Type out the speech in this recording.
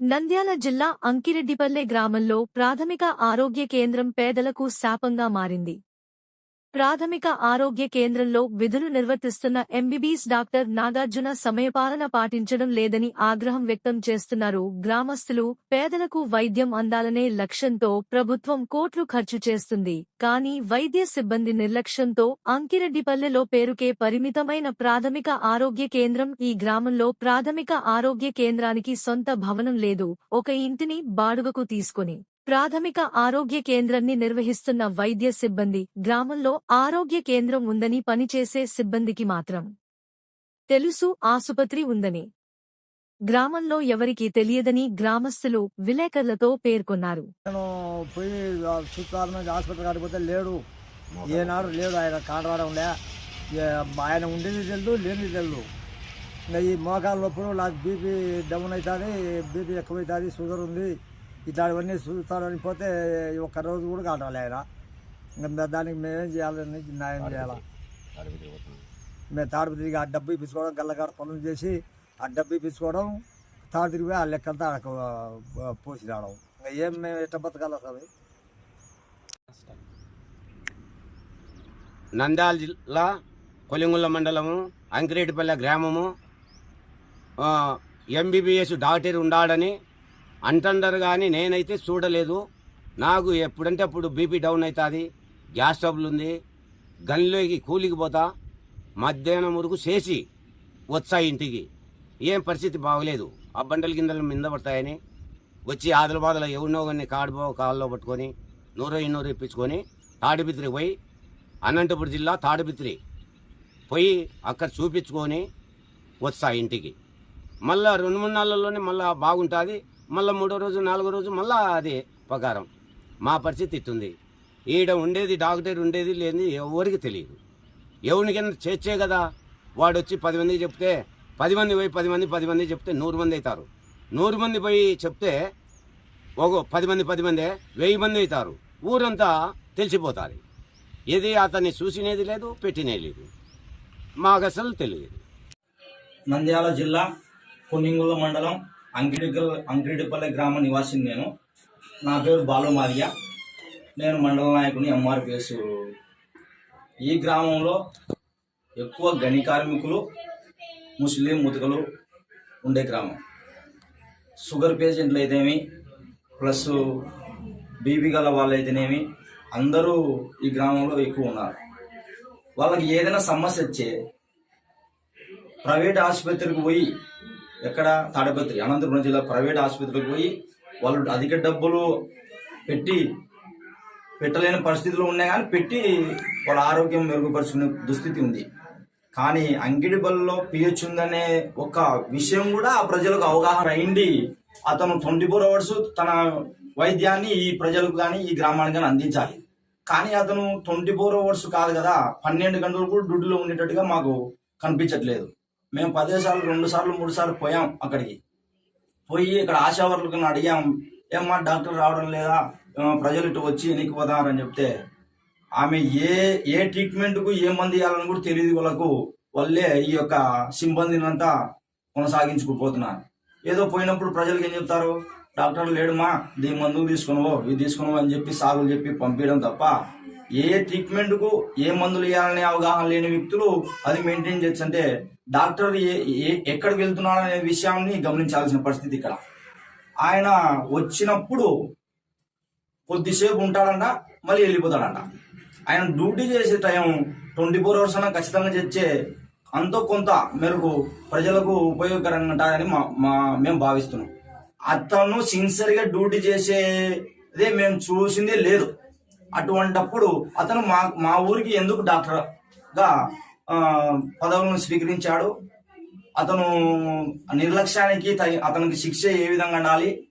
నంద్యాల జిల్లా అంకిరెడ్డిపల్లె గ్రామంలో ప్రాథమిక ఆరోగ్య కేంద్రం పేదలకు శాపంగా మారింది. ప్రాథమిక ఆరోగ్య కేంద్రంలో విధులు నిర్వర్తిస్తున్న ఎంబీబీఎస్ డాక్టర్ నాగార్జున సమయపాలన పాటించడం లేదని ఆగ్రహం వ్యక్తం చేస్తున్నారు. గ్రామస్తులు పేదలకు వైద్యం అందాలనే లక్ష్యంతో ప్రభుత్వం కోట్లు ఖర్చు చేస్తుంది. కానీ వైద్య సిబ్బంది నిర్లక్ష్యంతో అంకిరెడ్డిపల్లెలో పేరుకే పరిమితమైన ప్రాథమిక ఆరోగ్య కేంద్రం ఈ గ్రామంలో ప్రాథమిక ఆరోగ్య కేంద్రానికి సొంత భవనం లేదు. ఒక ఇంటిని బాడుగకు తీసుకుని ప్రాథమిక ఆరోగ్య కేంద్రాన్ని నిర్వహిస్తున్న వైద్య సిబ్బంది గ్రామంలో ఆరోగ్య కేంద్రం ఉందని పనిచేసే సిబ్బందికి మాత్రం తెలుసు ఆసుపత్రి ఉందని. గ్రామంలో ఎవరికీ తెలియదని గ్రామస్తులు విలేకరులతో పేర్కొన్నారు. నేను పోయి చూస్తాను హాస్పిటల్ లేడు. ఏనాడు లేడు ఆయన కాండవాడ ఉండే. ఏ- ఆయన ఉండేది తెలియదు లేనిది తెలియదు ఇంకా ఈ మోకాల నొప్పులు నాకు బీపీ డౌన్ అవుతుంది బీపీ ఎక్కువవుతుంది షుగర్ ఉంది. ఇట్లాంటివన్నీ చూస్తారని పోతే ఒక్క రోజు కూడా కావాలి ఆయన. ఇంకా దానికి మేమేం చేయాలని న్యాయం చేయాలా? మేము తాడు తిరిగి ఆ డబ్బు ఇప్పించుకోవడం గల్లగాడ పనులు చేసి ఆ డబ్బు ఇప్పించుకోవడం తాడు తిరిగి ఆ లెక్కంతా అక్కడ పోసి రావడం ఇంకా ఏం మేము ఎట్ట బతకాల నంద్యాల జిల్లా కొలింగుల మండలము అంకిరెడ్డిపల్లె గ్రామము ఎంబీబీఎస్ డాక్టర్ ఉండాడని అంటండరు కానీ నేనైతే చూడలేదు. నాకు ఎప్పుడంటే అప్పుడు బీపీ డౌన్ అవుతుంది గ్యాస్ ట్రబుల్ ఉంది. గనిలోకి కూలికి పోతా మధ్యాహ్నం వరకు చేసి వచ్చా ఇంటికి. ఏం పరిస్థితి బాగలేదు. ఆ బండల గిందలు మింద పడతాయని వచ్చి ఆదల బాధలు ఎవరినో కానీ కాడుబో కాళ్ళలో పట్టుకొని నూరో ఇన్నూరు ఇప్పించుకొని తాడిపిత్రి పోయి అనంతపురం జిల్లా తాడిపిత్రి పోయి అక్కడ చూపించుకొని వస్తా ఇంటికి. మళ్ళా రెండు మూడు నెలల్లోనే మళ్ళీ బాగుంటుంది. మళ్ళీ మూడో రోజు నాలుగో రోజు మళ్ళీ అదే ప్రకారం మా పరిస్థితి ఇట్టుంది. ఈడ ఉండేది డాక్టర్ ఉండేది లేని ఎవరికి తెలియదు. ఎవరికైనా చేర్చే కదా. వాడు వచ్చి పది మందికి చెప్తే పది మంది పోయి పది మంది పది మంది చెప్తే నూరు మంది అవుతారు. నూరు మంది పోయి చెప్తే ఒక పది మంది పది మంది వెయ్యి మంది అవుతారు. ఊరంతా తెలిసిపోతారు. ఇది అతన్ని చూసినేది లేదు పెట్టినేది లేదు. మాకు అసలు తెలియదు. నంద్యాల జిల్లా కొన్నింగుల మండలం అంకిడికల్ అంకిడిపల్లి గ్రామ నివాసిని నేను. నా పేరు బాలుమార్య నేను మండల నాయకుని ఎంఆర్పిఎస్ ఈ గ్రామంలో ఎక్కువ గని కార్మికులు ముస్లిం ముతుకలు ఉండే గ్రామం. షుగర్ పేషెంట్లు అయితేమి ప్లస్ బీపీ గల వాళ్ళు అయితేనేమి అందరూ ఈ గ్రామంలో ఎక్కువ ఉన్నారు. వాళ్ళకి ఏదైనా సమస్య వచ్చే ప్రైవేట్ ఆసుపత్రికి పోయి ఎక్కడ తాడపత్రి అనంతపురం జిల్లా ప్రైవేట్ ఆసుపత్రికి పోయి వాళ్ళు అధిక డబ్బులు పెట్టి పెట్టలేని పరిస్థితులు ఉన్నాయి కానీ పెట్టి వాళ్ళ ఆరోగ్యం మెరుగుపరుచుకునే దుస్థితి ఉంది. కానీ అంగిడిబల్లో పిహెచ్ ఉందనే ఒక విషయం కూడా ఆ ప్రజలకు అవగాహన అయింది. అతను ట్వంటీ ఫోర్ అవర్స్ తన వైద్యాన్ని ఈ ప్రజలకు కానీ ఈ గ్రామానికి కానీ అందించాలి. కానీ అతను ట్వంటీ ఫోర్ అవర్స్ కాదు కదా పన్నెండు గంటలు కూడా డ్యూటీలో ఉండేటట్టుగా మాకు కనిపించట్లేదు. మేము పదే సార్లు రెండు సార్లు మూడు సార్లు పోయాం అక్కడికి. పోయి ఇక్కడ ఆశా వర్కర్లను అడిగాం ఏమ్మా డాక్టర్ రావడం లేదా? ప్రజలు ఇటు వచ్చి ఎన్నికపోతారని చెప్తే ఆమె ఏ ఏ ట్రీట్మెంట్కు ఏ మంది ఇవ్వాలని కూడా తెలియదు వాళ్ళకు. వాళ్ళే ఈ యొక్క సిబ్బందినంతా కొనసాగించుకుపోతున్నారు. ఏదో పోయినప్పుడు ప్రజలకు ఏం చెప్తారు? డాక్టర్ లేడుమా దీని మందులు తీసుకున్నావో ఇది తీసుకున్నావో అని చెప్పి సాగులు చెప్పి పంపించడం తప్ప ఏ ట్రీట్మెంట్కు ఏ మందులు ఇవ్వాలనే అవగాహన లేని వ్యక్తులు అది మెయింటైన్ చేయొచ్చు అంటే డాక్టర్ ఏ ఏ- ఎక్కడికి వెళ్తున్నాడు అనే విషయాన్ని గమనించాల్సిన పరిస్థితి ఇక్కడ. ఆయన వచ్చినప్పుడు కొద్దిసేపు ఉంటాడంట మళ్ళీ వెళ్ళిపోతాడంట. ఆయన డ్యూటీ చేసే టైం ట్వంటీ ఫోర్ అవర్స్ అన్నా ఖచ్చితంగా చేర్చే అంతో కొంత మేరకు ప్రజలకు ఉపయోగకరంగా ఉంటారని మా మా మేము భావిస్తున్నాం. అతను సిన్సియర్గా డ్యూటీ చేసేదే మేము చూసిందే లేదు. అటువంటప్పుడు అతను మా మా ఊరికి ఎందుకు డాక్టర్గా పదవులను స్వీకరించాడు. అతను నిర్లక్ష్యానికి తగి- అతనికి శిక్ష ఏ విధంగా ఉండాలి?